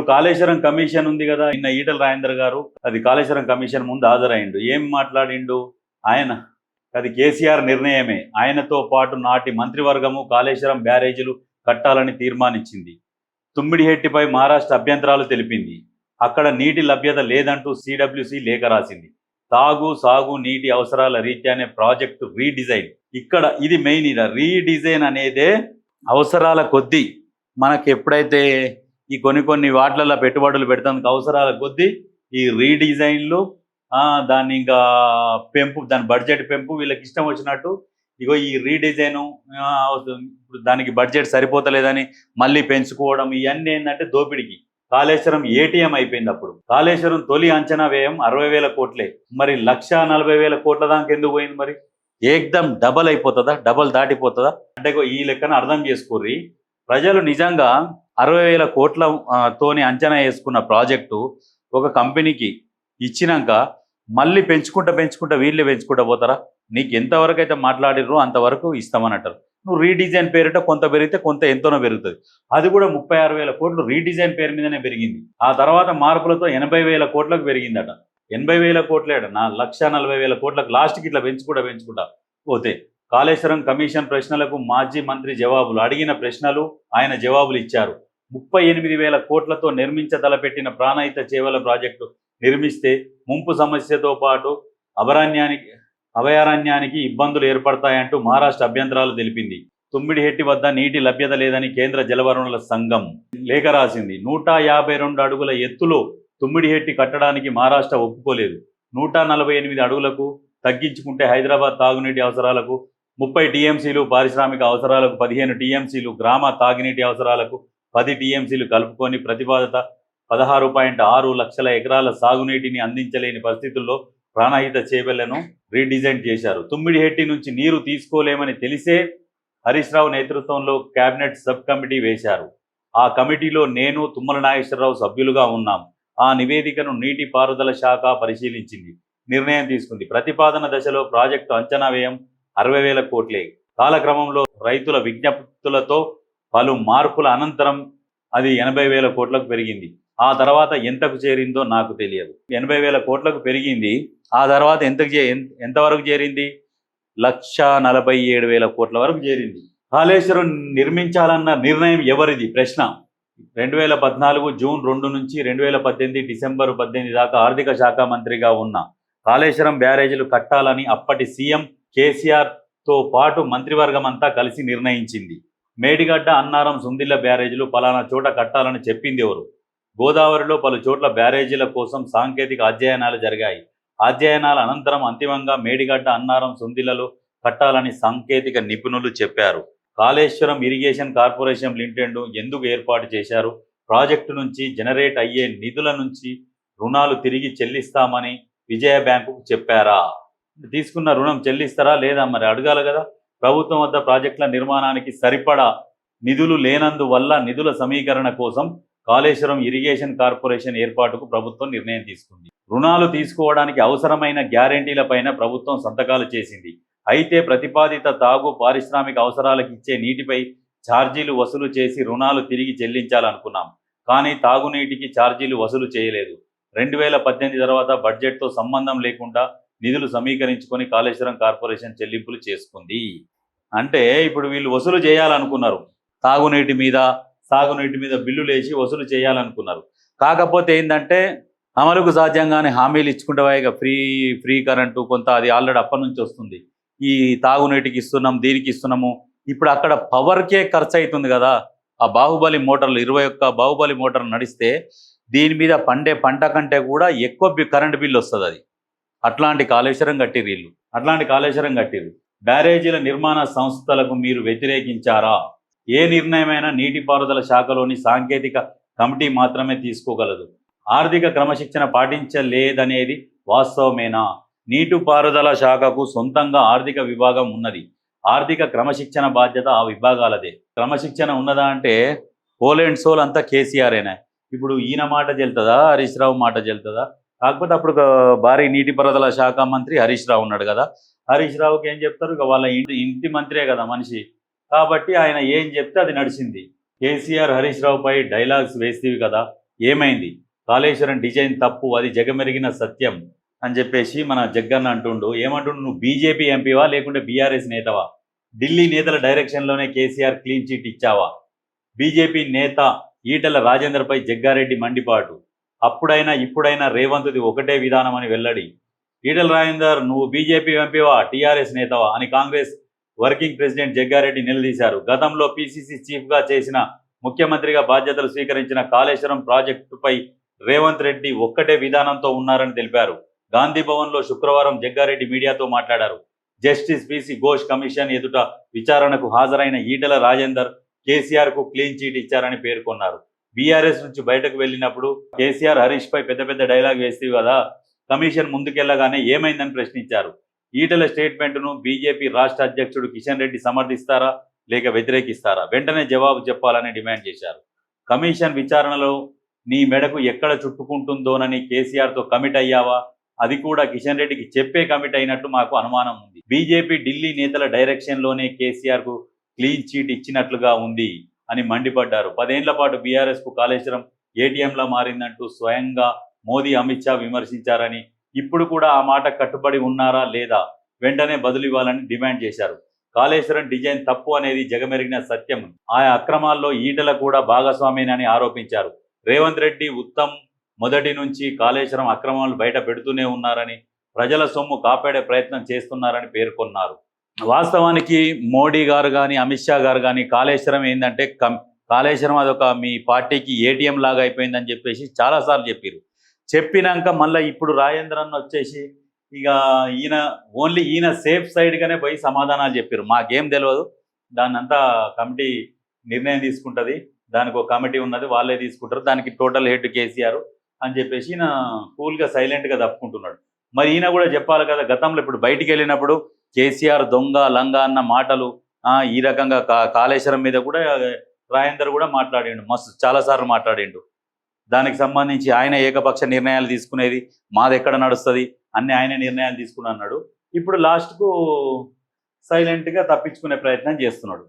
ఇప్పుడు కాళేశ్వరం కమిషన్ ఉంది కదా నిన్న ఈటల రాజేందర్ గారు అది కాళేశ్వరం కమిషన్ ముందు హాజరైండు ఏం మాట్లాడిండు? ఆయన అది కేసీఆర్ నిర్ణయమే. ఆయనతో పాటు నాటి మంత్రివర్గము కాళేశ్వరం బ్యారేజీలు కట్టాలని తీర్మానించింది. తుమ్మిడిహెట్టిపై మహారాష్ట్ర అభ్యంతరాలు తెలిపింది. అక్కడ నీటి లభ్యత లేదంటూ సిడబ్ల్యూసి లేఖ రాసింది. తాగు సాగు నీటి అవసరాల రీత్యానే ప్రాజెక్టు రీడిజైన్. ఇక్కడ ఇది మెయిన్ ఇది. రీడిజైన్ అనేదే అవసరాల కొద్దీ మనకు ఎప్పుడైతే ఈ కొన్ని కొన్ని వాటిలలో పెట్టుబడులు పెడతానికి అవసరాల కొద్దీ ఈ రీడిజైన్లు ఆ, దాన్ని ఇంకా పెంపు దాని బడ్జెట్ పెంపు వీళ్ళకి ఇష్టం వచ్చినట్టు ఇగో ఈ రీడిజైన్ ఇప్పుడు దానికి బడ్జెట్ సరిపోతలేదని మళ్ళీ పెంచుకోవడం ఇవన్నీ ఏంటంటే దోపిడికి. కాళేశ్వరం ఏటీఎం అయిపోయింది అప్పుడు. కాళేశ్వరం తొలి అంచనా వ్యయం అరవై వేల కోట్లే. మరి లక్ష నలభై వేల కోట్ల దానికి ఎందుకు పోయింది మరి? ఏకదం డబల్ అయిపోతుందా? డబల్ దాటిపోతుందా? అంటే ఈ లెక్కన అర్థం చేసుకోర్రి. ప్రజలు నిజంగా అరవై వేల కోట్ల తోని అంచనా వేసుకున్న ప్రాజెక్టు ఒక కంపెనీకి ఇచ్చినాక మళ్ళీ పెంచుకుంటా పెంచుకుంటా వీళ్ళే పెంచుకుంటా పోతారా? నీకు ఎంతవరకు అయితే మాట్లాడిర్రో అంతవరకు ఇస్తామని అంటారు నువ్వు రీడిజైన్ పేరిట కొంత పెరిగితే కొంత ఎంతోనో పెరుగుతుంది. అది కూడా ముప్పై ఆరు వేల కోట్లు రీడిజైన్ పేరు మీదనే పెరిగింది. ఆ తర్వాత మార్పులతో ఎనభై వేల కోట్లకు పెరిగిందట. ఎనభై వేల కోట్లేట. నా లక్ష నలభై వేల కోట్లకు లాస్ట్కి ఇట్లా పెంచుకుంటా పెంచుకుంటా పోతే కాళేశ్వరం కమిషన్ ప్రశ్నలకు మాజీ మంత్రి జవాబులు అడిగిన ప్రశ్నలు ఆయన జవాబులు ఇచ్చారు. ముప్పై ఎనిమిది వేల కోట్లతో నిర్మించదలపెట్టిన ప్రాణహిత చేవల ప్రాజెక్టు నిర్మిస్తే ముంపు సమస్యతో పాటు అభయారణ్యానికి అభయారణ్యానికి ఇబ్బందులు ఏర్పడతాయంటూ మహారాష్ట్ర అభ్యంతరాలు తెలిపింది. తుమ్మిడిహెట్టి వద్ద నీటి లభ్యత లేదని కేంద్ర జలవనరుల సంఘం లేఖ రాసింది. నూట యాభై రెండు అడుగుల ఎత్తులో తుమ్మిడిహెట్టి కట్టడానికి మహారాష్ట్ర ఒప్పుకోలేదు. నూట నలభై ఎనిమిది అడుగులకు తగ్గించుకుంటే హైదరాబాద్ తాగునీటి అవసరాలకు ముప్పై టీఎంసీలు పారిశ్రామిక అవసరాలకు పదిహేను టీఎంసీలు గ్రామ తాగినీటి అవసరాలకు పది టీఎంసీలు కలుపుకొని ప్రతిపాదత పదహారు పాయింట్ ఆరు లక్షల ఎకరాల సాగునీటిని అందించలేని పరిస్థితుల్లో ప్రాణహిత చేపలను రీడిజైన్ చేశారు. తుమ్మిడిహెట్టి నుంచి నీరు తీసుకోలేమని తెలిసే హరీష్ రావు నేతృత్వంలో కేబినెట్ సబ్ కమిటీ వేశారు. ఆ కమిటీలో నేను తుమ్మల నాగేశ్వరరావు సభ్యులుగా ఉన్నాం. ఆ నివేదికను నీటిపారుదల శాఖ పరిశీలించింది. నిర్ణయం తీసుకుంది. ప్రతిపాదన దశలో ప్రాజెక్టు అంచనా వ్యయం అరవై వేల కోట్లే. కాలక్రమంలో రైతుల విజ్ఞప్తులతో పలు మార్పుల అనంతరం అది ఎనభై వేల కోట్లకు పెరిగింది. ఆ తర్వాత ఎంతకు చేరిందో నాకు తెలియదు. ఎనభై వేల కోట్లకు పెరిగింది. ఆ తర్వాత ఎంతకు చే ఎంత- ఎంతవరకు చేరింది? లక్ష నలభై ఏడు వేల కోట్ల వరకు చేరింది. కాళేశ్వరం నిర్మించాలన్న నిర్ణయం ఎవరిది? ప్రశ్న. రెండు వేల పద్నాలుగు జూన్ రెండు నుంచి రెండు వేల పద్దెనిమిది డిసెంబర్ పద్దెనిమిది దాకా ఆర్థిక శాఖ మంత్రిగా ఉన్న కాళేశ్వరం బ్యారేజీలు కట్టాలని అప్పటి సీఎం కేసీఆర్తో పాటు మంత్రివర్గం అంతా కలిసి నిర్ణయించింది. మేడిగడ్డ అన్నారం సుందిల్ల బ్యారేజీలు పలానా చోట కట్టాలని చెప్పింది ఎవరు? గోదావరిలో పలు చోట్ల బ్యారేజీల కోసం సాంకేతిక అధ్యయనాలు జరిగాయి. అధ్యయనాల అనంతరం అంతిమంగా మేడిగడ్డ అన్నారం సుందిల్లలో కట్టాలని సాంకేతిక నిపుణులు చెప్పారు. కాళేశ్వరం ఇరిగేషన్ కార్పొరేషన్ లిమిటెడ్ ఎందుకు ఏర్పాటు చేశారు? ప్రాజెక్టు నుంచి జనరేట్ అయ్యే నిధుల నుంచి రుణాలు తిరిగి చెల్లిస్తామని విజయ బ్యాంకుకు చెప్పారా? తీసుకున్న రుణం చెల్లిస్తారా లేదా మరి అడగాలి కదా. ప్రభుత్వం వద్ద ప్రాజెక్టుల నిర్మాణానికి సరిపడా నిధులు లేనందువల్ల నిధుల సమీకరణ కోసం కాళేశ్వరం ఇరిగేషన్ కార్పొరేషన్ ఏర్పాటుకు ప్రభుత్వం నిర్ణయం తీసుకుంది. రుణాలు తీసుకోవడానికి అవసరమైన గ్యారంటీలపైన ప్రభుత్వం సంతకాలు చేసింది. అయితే ప్రతిపాదిత తాగు పారిశ్రామిక అవసరాలకు ఇచ్చే నీటిపై ఛార్జీలు వసూలు చేసి రుణాలు తిరిగి చెల్లించాలనుకున్నాం. కానీ తాగునీటికి ఛార్జీలు వసూలు చేయలేదు. రెండు వేల పద్దెనిమిది తర్వాత బడ్జెట్తో సంబంధం లేకుండా నిధులు సమీకరించుకొని కాళేశ్వరం కార్పొరేషన్ చెల్లింపులు చేసుకుంది. అంటే ఇప్పుడు వీళ్ళు వసూలు చేయాలనుకున్నారు. తాగునీటి మీద సాగునీటి మీద బిల్లులు వేసి వసూలు చేయాలనుకున్నారు. కాకపోతే ఏంటంటే అమలుకు సాధ్యంగానే హామీలు ఇచ్చుకుంటే ఫ్రీ ఫ్రీ కరెంటు కొంత అది ఆల్రెడీ అప్పటి నుంచి వస్తుంది. ఈ తాగునీటికి ఇస్తున్నాం దీనికి ఇస్తున్నాము. ఇప్పుడు అక్కడ పవర్కే ఖర్చు అవుతుంది కదా. ఆ బాహుబలి మోటార్లు ఇరవై ఒక్క బాహుబలి మోటార్ నడిస్తే దీని మీద పండే పంట కంటే కూడా ఎక్కువ బి- కరెంట్ బిల్లు వస్తుంది అది. అట్లాంటి కాళేశ్వరం కట్టిరు వీళ్ళు. అట్లాంటి కాళేశ్వరం కట్టిరు బ్యారేజీల నిర్మాణ సంస్థలకు మీరు వ్యతిరేకించారా? ఏ నిర్ణయమైనా నీటిపారుదల శాఖలోని సాంకేతిక కమిటీ మాత్రమే తీసుకోగలదు. ఆర్థిక క్రమశిక్షణ పాటించలేదనేది వాస్తవమేనా? నీటిపారుదల శాఖకు సొంతంగా ఆర్థిక విభాగం ఉన్నది. ఆర్థిక క్రమశిక్షణ బాధ్యత ఆ విభాగాలదే. క్రమశిక్షణ ఉన్నదా అంటే హోల్ అండ్ సోల్ అంతా కేసీఆర్ఏనా ఇప్పుడు ఈయన మాట చెల్తుందా హరీష్ రావు మాట చెల్తుందా కాకపోతే అప్పుడు భారీ నీటిపారుదల శాఖ మంత్రి హరీష్ రావు ఉన్నాడు కదా. హరీష్ రావుకి ఏం చెప్తారు? ఇక వాళ్ళ ఇంటి ఇంటి మంత్రే కదా మనిషి. కాబట్టి ఆయన ఏం చెప్తే అది నడిచింది. కేసీఆర్ హరీష్ రావుపై డైలాగ్స్ వేస్తేవి కదా. ఏమైంది? కాళేశ్వరం డిజైన్ తప్పు అది జగమెరిగిన సత్యం అని చెప్పేసి మన జగ్గన్న అంటుండు. ఏమంటుండు? నువ్వు బీజేపీ ఎంపీవా? లేకుంటే బీఆర్ఎస్ నేతవా? ఢిల్లీ నేతల డైరెక్షన్లోనే కేసీఆర్ క్లీన్ చీట్ ఇచ్చావా? బీజేపీ నేత ఈటల రాజేందర్పై జగ్గారెడ్డి మండిపాటు. అప్పుడైనా ఇప్పుడైనా రేవంత్ది ఒకటే విధానం అని వెల్లడి. ఈటల రాజేందర్ నువ్వు బీజేపీ ఎంపీవా టీఆర్ఎస్ నేతవా అని కాంగ్రెస్ వర్కింగ్ ప్రెసిడెంట్ జగ్గారెడ్డి నిలదీశారు. గతంలో పీసీసీ చీఫ్గా చేసిన ముఖ్యమంత్రిగా బాధ్యతలు స్వీకరించిన కాళేశ్వరం ప్రాజెక్టుపై రేవంత్ రెడ్డి ఒక్కటే విధానంతో ఉన్నారని తెలిపారు. గాంధీ భవన్లో శుక్రవారం జగ్గారెడ్డి మీడియాతో మాట్లాడారు. జస్టిస్ పిసి ఘోష్ కమిషన్ ఎదుట విచారణకు హాజరైన ఈటల రాజేందర్ కేసీఆర్కు క్లీన్ చీట్ ఇచ్చారని పేర్కొన్నారు. బీఆర్ఎస్ నుంచి బయటకు వెళ్ళినప్పుడు కేసీఆర్ హరీష్ పై పెద్ద పెద్ద డైలాగ్ వేస్తే కదా. కమిషన్ ముందుకెళ్ళగానే ఏమైందని ప్రశ్నించారు. ఈటల స్టేట్మెంట్ను బీజేపీ రాష్ట్ర అధ్యక్షుడు కిషన్ రెడ్డి సమర్థిస్తారా? లేక వ్యతిరేకిస్తారా? వెంటనే జవాబు చెప్పాలని డిమాండ్ చేశారు. కమిషన్ విచారణలో నీ మెడకు ఎక్కడ చుట్టుకుంటుందోనని కేసీఆర్తో కమిట్ అయ్యావా? అది కూడా కిషన్ రెడ్డికి చెప్పే కమిట్ అయినట్టు మాకు అనుమానం ఉంది. బీజేపీ ఢిల్లీ నేతల డైరెక్షన్లోనే కేసీఆర్కు క్లీన్ చీట్ ఇచ్చినట్లుగా ఉంది. అని మండిపడ్డారు. పదేళ్ళ పాటు బీఆర్ఎస్కు కాళేశ్వరం ఏటీఎంలా మారిందంటూ స్వయంగా మోదీ అమిత్ షా విమర్శించారని ఇప్పుడు కూడా ఆ మాట కట్టుబడి ఉన్నారా లేదా వెంటనే బదులు ఇవ్వాలని డిమాండ్ చేశారు. కాళేశ్వరం డిజైన్ తప్పు అనేది జగమెరిగిన సత్యం. ఆ అక్రమాల్లో ఈటల కూడా భాగస్వామేనని ఆరోపించారు. రేవంత్ రెడ్డి ఉత్తమ్ మొదటి నుంచి కాళేశ్వరం అక్రమాలు బయట పెడుతూనే ఉన్నారని ప్రజల సొమ్ము కాపాడే ప్రయత్నం చేస్తున్నారని పేర్కొన్నారు. వాస్తవానికి మోడీ గారు కానీ అమిత్ షా గారు కానీ కాళేశ్వరం ఏంటంటే కం కాళేశ్వరం అదొక మీ పార్టీకి ఏటీఎం లాగా అయిపోయిందని చెప్పేసి చాలాసార్లు చెప్పారు. చెప్పినాక మళ్ళీ ఇప్పుడు రాజేంద్రన్ వచ్చేసి ఇక ఈయన ఓన్లీ ఈయన సేఫ్ సైడ్గానే పోయి సమాధానాలు చెప్పారు. మాకేం తెలియదు దాన్ని అంతా కమిటీ నిర్ణయం తీసుకుంటుంది. దానికి ఒక కమిటీ ఉన్నది. వాళ్ళే తీసుకుంటారు. దానికి టోటల్ హెడ్ కేసీఆర్ అని చెప్పేసి ఈయన కూల్గా సైలెంట్గా తప్పుకుంటున్నాడు. మరి ఈయన కూడా చెప్పాలి కదా గతంలో ఇప్పుడు బయటికి వెళ్ళినప్పుడు కేసీఆర్ దొంగ లంగ అన్న మాటలు ఈ రకంగా కా కాళేశ్వరం మీద కూడా రాజేందర్ కూడా మాట్లాడిండు. మస్తు చాలాసార్లు మాట్లాడిండు. దానికి సంబంధించి ఆయన ఏకపక్ష నిర్ణయాలు తీసుకునేది మాది ఎక్కడ నడుస్తుంది అన్ని ఆయన నిర్ణయాలు తీసుకుని అన్నాడు. ఇప్పుడు లాస్ట్కు సైలెంట్గా తప్పించుకునే ప్రయత్నం చేస్తున్నాడు.